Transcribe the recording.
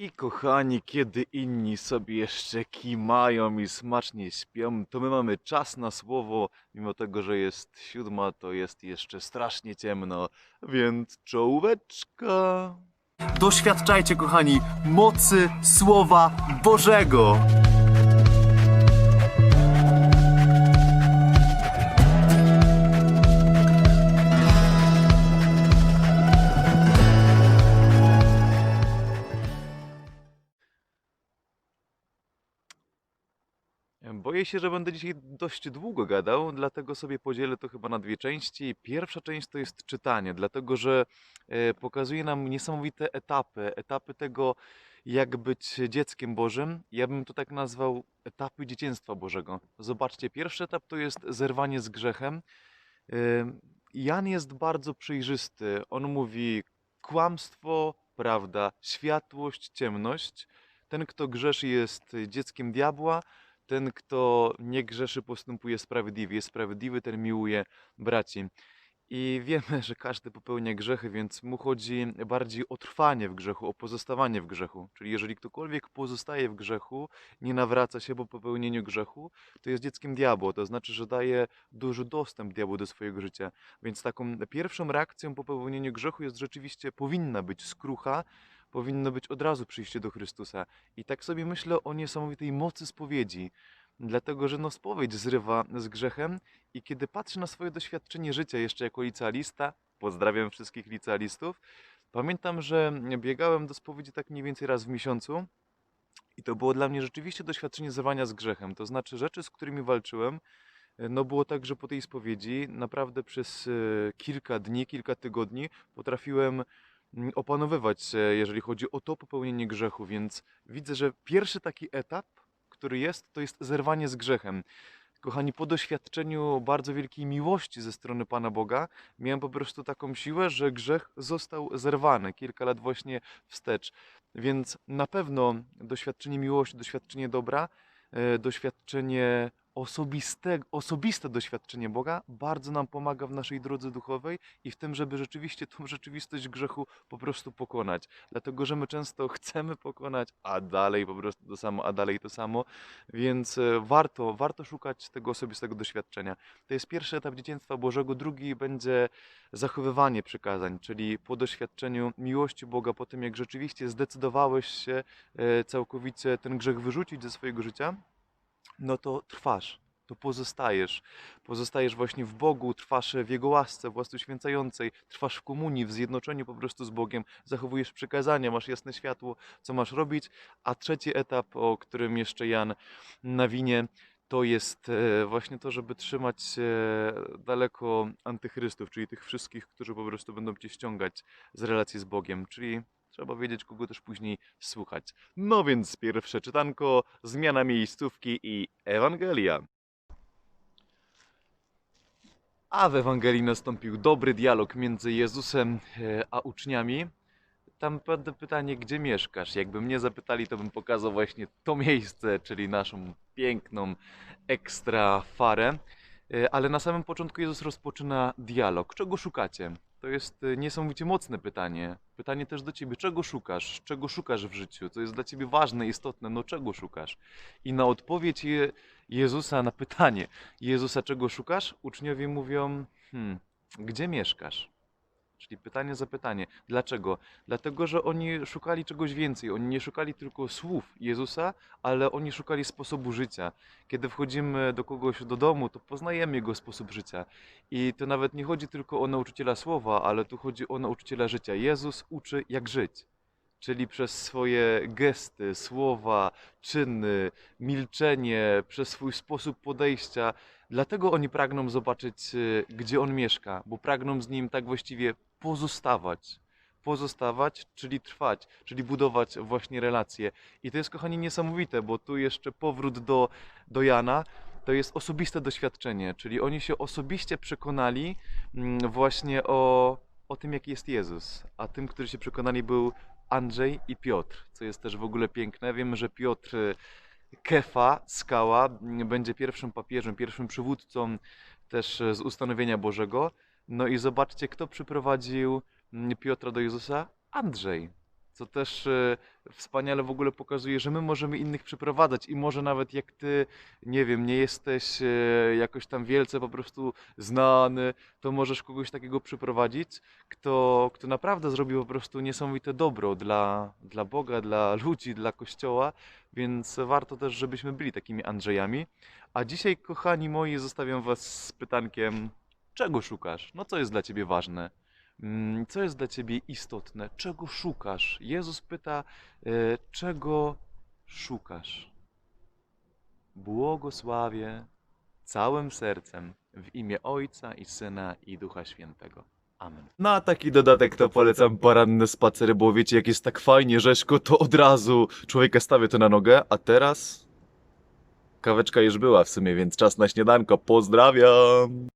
I kochani, kiedy inni sobie jeszcze kimają i smacznie śpią, to my mamy czas na słowo. Mimo tego, że jest siódma, to jest jeszcze strasznie ciemno, więc czołóweczka. Doświadczajcie, kochani, mocy Słowa Bożego. Boję się, że będę dzisiaj dość długo gadał, dlatego sobie podzielę to chyba na dwie części. Pierwsza część to jest czytanie, dlatego że e, pokazuje nam niesamowite etapy, etapy tego, jak być dzieckiem Bożym. Ja bym to tak nazwał etapy dzieciństwa Bożego. Zobaczcie, pierwszy etap to jest zerwanie z grzechem. E, Jan jest bardzo przejrzysty. On mówi kłamstwo, prawda, światłość, ciemność. Ten, kto grzeszy, jest dzieckiem diabła. Ten, kto nie grzeszy, postępuje sprawiedliwie. Jest sprawiedliwy, ten miłuje braci. I wiemy, że każdy popełnia grzechy, więc mu chodzi bardziej o trwanie w grzechu, o pozostawanie w grzechu. Czyli jeżeli ktokolwiek pozostaje w grzechu, nie nawraca się po popełnieniu grzechu, to jest dzieckiem diabła. To znaczy, że daje duży dostęp diabłu do swojego życia. Więc taką pierwszą reakcją po popełnieniu grzechu jest rzeczywiście, powinna być skrucha, powinno być od razu przyjście do Chrystusa. I tak sobie myślę o niesamowitej mocy spowiedzi, dlatego że no spowiedź zrywa z grzechem i kiedy patrzę na swoje doświadczenie życia jeszcze jako licealista, pozdrawiam wszystkich licealistów, pamiętam, że biegałem do spowiedzi tak mniej więcej raz w miesiącu i to było dla mnie rzeczywiście doświadczenie zrywania z grzechem, to znaczy rzeczy, z którymi walczyłem, no było tak, że po tej spowiedzi naprawdę przez e, kilka dni, kilka tygodni potrafiłem opanowywać się, jeżeli chodzi o to popełnienie grzechu, więc widzę, że pierwszy taki etap, który jest, to jest zerwanie z grzechem. Kochani, po doświadczeniu bardzo wielkiej miłości ze strony Pana Boga, miałem po prostu taką siłę, że grzech został zerwany kilka lat właśnie wstecz. Więc na pewno doświadczenie miłości, doświadczenie dobra, e, doświadczenie osobiste, osobiste doświadczenie Boga bardzo nam pomaga w naszej drodze duchowej i w tym, żeby rzeczywiście tą rzeczywistość grzechu po prostu pokonać. Dlatego, że my często chcemy pokonać, a dalej po prostu to samo, a dalej to samo, więc e, warto, warto szukać tego osobistego doświadczenia. To jest pierwszy etap dzieciństwa Bożego, drugi będzie zachowywanie przykazań, czyli po doświadczeniu miłości Boga, po tym jak rzeczywiście zdecydowałeś się e, całkowicie ten grzech wyrzucić ze swojego życia, no to trwasz, to pozostajesz. Pozostajesz właśnie w Bogu, trwasz w Jego łasce, w łasce uświęcającej, trwasz w komunii, w zjednoczeniu po prostu z Bogiem, zachowujesz przykazania, masz jasne światło, co masz robić. A trzeci etap, o którym jeszcze Jan nawinie, to jest e, właśnie to, żeby trzymać się daleko antychrystów, czyli tych wszystkich, którzy po prostu będą cię ściągać z relacji z Bogiem, czyli trzeba wiedzieć, kogo też później słuchać. No więc pierwsze czytanko, zmiana miejscówki i Ewangelia. A w Ewangelii nastąpił dobry dialog między Jezusem e, a uczniami. Tam padło pytanie, gdzie mieszkasz? Jakby mnie zapytali, to bym pokazał właśnie to miejsce, czyli naszą piękną ekstra farę. E, Ale na samym początku Jezus rozpoczyna dialog. Czego szukacie? To jest e, niesamowicie mocne pytanie. Pytanie też do ciebie, czego szukasz? Czego szukasz w życiu? Co jest dla ciebie ważne, istotne? No czego szukasz? I na odpowiedź Je- Jezusa na pytanie Jezusa, czego szukasz? Uczniowie mówią, hmm, gdzie mieszkasz? Czyli pytanie za pytanie. Dlaczego? Dlatego, że oni szukali czegoś więcej. Oni nie szukali tylko słów Jezusa, ale oni szukali sposobu życia. Kiedy wchodzimy do kogoś do domu, to poznajemy jego sposób życia. I to nawet nie chodzi tylko o nauczyciela słowa, ale tu chodzi o nauczyciela życia. Jezus uczy, jak żyć. Czyli przez swoje gesty, słowa, czyny, milczenie, przez swój sposób podejścia. Dlatego oni pragną zobaczyć, y, gdzie on mieszka, bo pragną z nim tak właściwie pozostawać. Pozostawać, czyli trwać, czyli budować właśnie relacje. I to jest, kochani, niesamowite, bo tu jeszcze powrót do, do Jana. To jest osobiste doświadczenie, czyli oni się osobiście przekonali mm, właśnie o, o tym, jaki jest Jezus. A tym, którzy się przekonali, był Andrzej i Piotr, co jest też w ogóle piękne. Wiemy, że Piotr y, Kefa, skała, m, będzie pierwszym papieżem, pierwszym przywódcą też e, z ustanowienia Bożego. No i zobaczcie, kto przyprowadził m, Piotra do Jezusa? Andrzej. co też e, wspaniale w ogóle pokazuje, że my możemy innych przyprowadzać i może nawet jak ty, nie wiem, nie jesteś e, jakoś tam wielce po prostu znany, to możesz kogoś takiego przyprowadzić, kto, kto naprawdę zrobi po prostu niesamowite dobro dla, dla Boga, dla ludzi, dla Kościoła, więc warto też, żebyśmy byli takimi Andrzejami. A dzisiaj, kochani moi, zostawiam was z pytankiem, czego szukasz? No co jest dla ciebie ważne? Mm, Co jest dla ciebie istotne? Czego szukasz? Jezus pyta, e, czego szukasz? Błogosławię całym sercem w imię Ojca i Syna i Ducha Świętego. Amen. Na taki dodatek to polecam poranne spacery, bo wiecie, jak jest tak fajnie, rzeźko, to od razu człowieka stawia to na nogę, a teraz kaweczka już była w sumie, więc czas na śniadanko. Pozdrawiam!